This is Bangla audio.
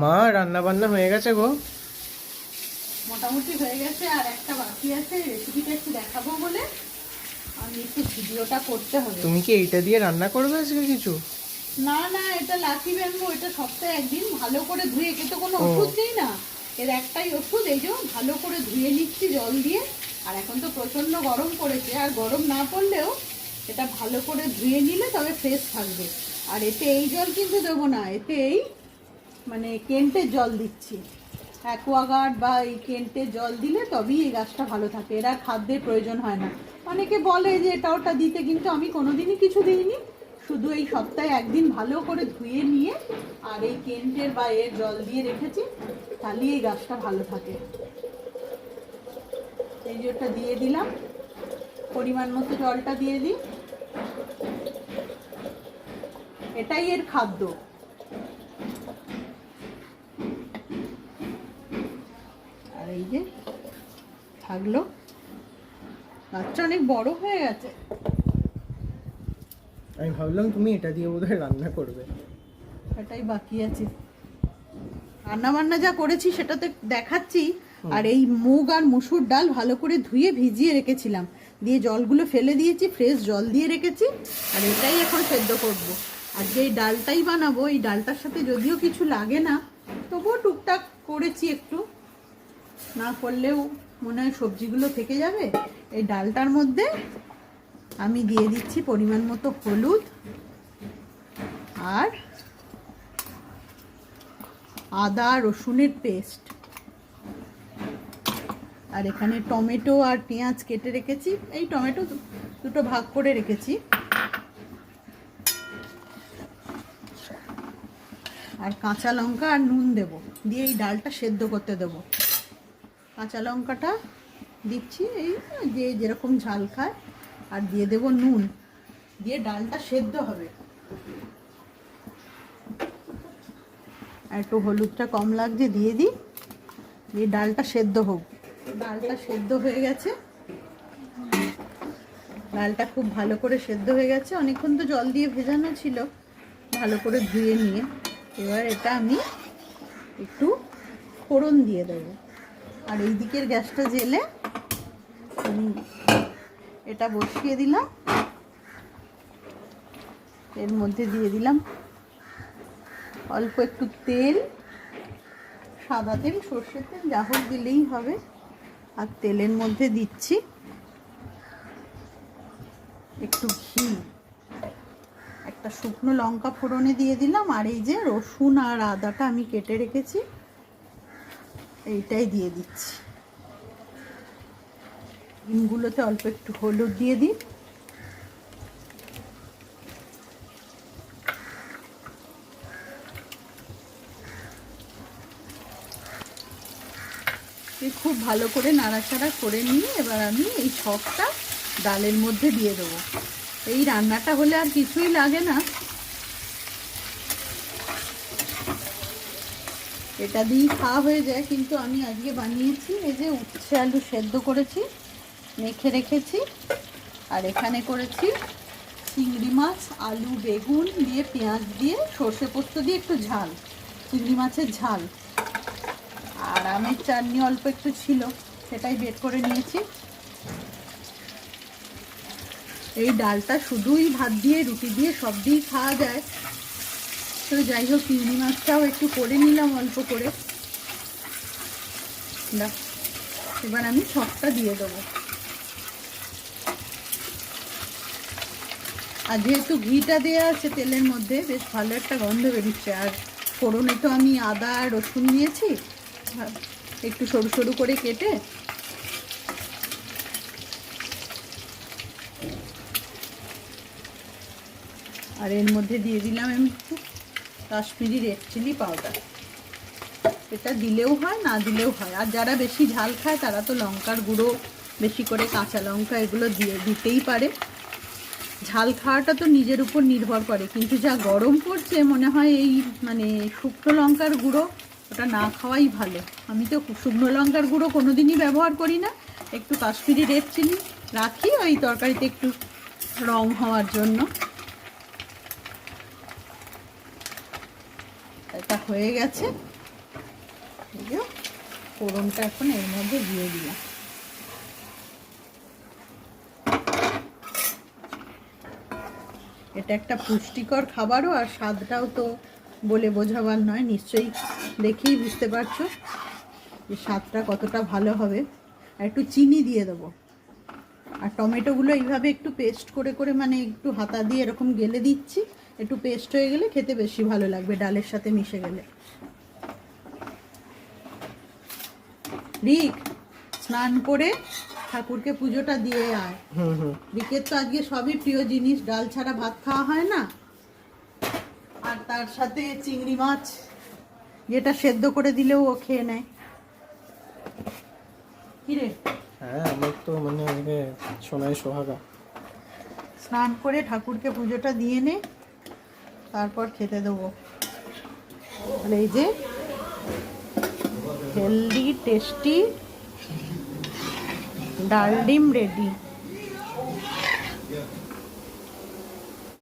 মা রান্না বান্না হয়ে গেছে গো। মোটামুটি হয়ে গেছে আর একটা বাকি আছে রেসিপিটা একটু দেখাবো বলে। আমি একটু ভিডিওটা করতে হবে। তুমি কি এইটা দিয়ে রান্না করবে আজকে কিছু? না না এটা লাকি ব্যাম্বু এটা সপ্তাহে একদিন। ভালো করে ধুয়ে একে তো কোনো ওষুধ নেই না। এর একটাই ওষুধ এই যে ভালো করে ধুয়ে নিচ্ছি জল দিয়ে। আর এখন তো প্রচণ্ড গরম পড়েছে আর গরম না পড়লেও এটা ভালো করে ধুয়ে নিলে তবে ফ্রেশ থাকবে। আর এতে এই জল কিন্তু দেবো না এতে এই মানে কেন্টের জল দিচ্ছি। অ্যাকোয়াগার্ড বা এই কেন্টের জল দিলে তবেই এই গাছটা ভালো থাকে। এরা খাদ্যের প্রয়োজন হয় না। অনেকে বলে যে, এটা ওটা দিতে কিন্তু আমি কোনোদিনই কিছু দিইনি। শুধু এই সপ্তাহে একদিন ভালো করে ধুয়ে নিয়ে আর এই কেন্টের বা এর জল দিয়ে রেখেছি, তাহলেই এই গাছটা ভালো থাকে। এই ওটা দিয়ে দিলাম। পরিমাণ মতো জলটা দিয়ে দিই। এটাই এর খাদ্য। এই যে থাকল। গাছটা অনেক বড় হয়ে গেছে। আমি ভাবলাম তুমি এটা দিয়ে বোধহয় রান্না করবে। এটাই বাকি আছে। রান্না বান্না যা করেছি সেটাতে দেখাচ্ছি। আর এই মুগ আর মুসুর ডাল ভালো করে ধুয়ে ভিজিয়ে রেখেছিলাম। দিয়ে জলগুলো ফেলে দিয়েছি ফ্রেশ জল দিয়ে রেখেছি। আর এটাই এখন সেদ্ধ করব। আর যে ডালটাই বানাবো এই ডালটার সাথে যদিও কিছু লাগে না তবুও টুকটাক করেছি একটু। না করলেও মনে হয় সবজিগুলো থেকে যাবে। এই ডালটার মধ্যে আমি দিয়ে দিচ্ছি পরিমাণ মতো হলুদ আর আদা রসুনের পেস্ট। আর এখানে টমেটো আর পেঁয়াজ কেটে রেখেছি। এই টমেটো দুটো ভাগ করে রেখেছি। আর কাঁচা লঙ্কা আর নুন দেব। দিয়ে এই ডালটা সেদ্ধ করতে দেব। কাঁচা লঙ্কাটা দিচ্ছি, এই যে যেরকম ঝাল খায়, আর দিয়ে দেব নুন। দিয়ে ডালটা সেদ্ধ হবে। একটু হলুদটা কম লাগছে, দিয়ে দিই। দিয়ে ডালটা সেদ্ধ হোক। ডালটা সেদ্ধ হয়ে গেছে। ডালটা খুব ভালো করে সেদ্ধ হয়ে গেছে। অনেকক্ষণ তো জল দিয়ে ভেজানো ছিল, ভালো করে ধুয়ে নিয়ে। এবার এটা আমি একটু ফোড়ন দিয়ে দেবো। আর এই দিকের গ্যাসটা জেলে আমি এটা বসিয়ে দিলাম। এর মধ্যে দিয়ে দিলাম অল্প একটু তেল, সাদা তেল, সর্ষের তেল, যা হোক দিলেই হবে। আর তেলের মধ্যে দিচ্ছি একটু ঘি। একটা শুকনো লঙ্কা ফোড়নে দিয়ে দিলাম, আর এই যে রসুন আর আদাটা আমি কেটে রেখেছি। এইটাই দিয়ে দিচ্ছি। ডিমগুলোতে অল্প একটু হলুদ দিয়ে দিই। খুব ভালো করে নাড়াচাড়া করে নিয়ে এবার আমি এই ছকটা ডালের মধ্যে দিয়ে দেবো। এই রান্নাটা হলে আর কিছুই লাগে না। এটা দিয়েই খাওয়া হয়ে যায়, কিন্তু আমি আজকে বানিয়েছি, এই যে উচ্ছে আলু সেদ্ধ করেছি, মেখে রেখেছি, আর এখানে করেছি চিংড়ি মাছ, আলু, বেগুন দিয়ে পেঁয়াজ দিয়ে সর্ষে পোস্ত দিয়ে একটু ঝাল, চিংড়ি মাছের ঝাল। আর আমের চাটনি অল্প একটু ছিল, সেটাই বের করে নিয়েছি। এই ডালটা শুধুই ভাত দিয়ে, রুটি দিয়ে সব দিয়েই খাওয়া যায়। তো যাই হোক, চিংড়ি মাছটাও একটু করে নিলাম অল্প করে। এবার আমি সবটা দিয়ে দেবো। আর যেহেতু ঘিটা দেওয়া আছে তেলের মধ্যে, বেশ ভালো একটা গন্ধ বেরোচ্ছে। আর ফোড়নে তো আমি আদা, রসুন নিয়েছি একটু সরু সরু করে কেটে আর এর মধ্যে দিয়ে দিলাম আমি একটু কাশ্মীরি রেড চিলি পাউডার। এটা দিলেও হয়, না দিলেও হয়। আর যারা বেশি ঝাল খায়, তারা তো লঙ্কার গুঁড়ো বেশি করে, কাঁচা লঙ্কা এগুলো দিয়ে দিতেই পারে। ঝাল খাওয়াটা তো নিজের উপর নির্ভর করে, কিন্তু যা গরম পড়ছে, মনে হয় এই মানে শুকনো লঙ্কার গুঁড়ো, ওটা না খাওয়াই ভালো। আমি তো শুকনো লঙ্কার গুঁড়ো কোনো দিনই ব্যবহার করি না। একটু কাশ্মীরি রেড চিনি রাখি, ওই তরকারিতে একটু রং হওয়ার জন্য। এটা হয়ে গেছে। এই ফোড়নটা এখন এর মধ্যে দিয়ে দিলাম। এটা একটা পুষ্টিকর খাবারও, আর স্বাদটাও তো বলে বোঝাবার নয়, নিশ্চয়ই দেখেই বুঝতে পারছ যে স্বাদটা কতটা ভালো হবে। আর একটু চিনি দিয়ে দেবো। আর টমেটোগুলো এইভাবে একটু পেস্ট করে করে মানে একটু হাতা দিয়ে এরকম গেলে দিচ্ছি। একটু পেস্ট হয়ে গেলে খেতে বেশি ভালো লাগবে ডালের সাথে মিশে গেলে। রিক স্নান করে ঠাকুরকে পুজোটা দিয়ে আয়। রিকের তো আজকে সবই প্রিয় জিনিস ডাল ছাড়া ভাত খাওয়া হয় না? আর তার সাথে চিংড়ি মাছ যেটা সেদ্ধ করে দিলেও ও খেয়ে নেয়। কিরে হ্যাঁ আমার তো মানে সোনাই সোহাগা। স্নান করে ঠাকুরকে পুজোটা দিয়ে নে। তারপর খেতে দেবো। মানে এই যে হেলদি টেস্টি ডাল ডিম রেডি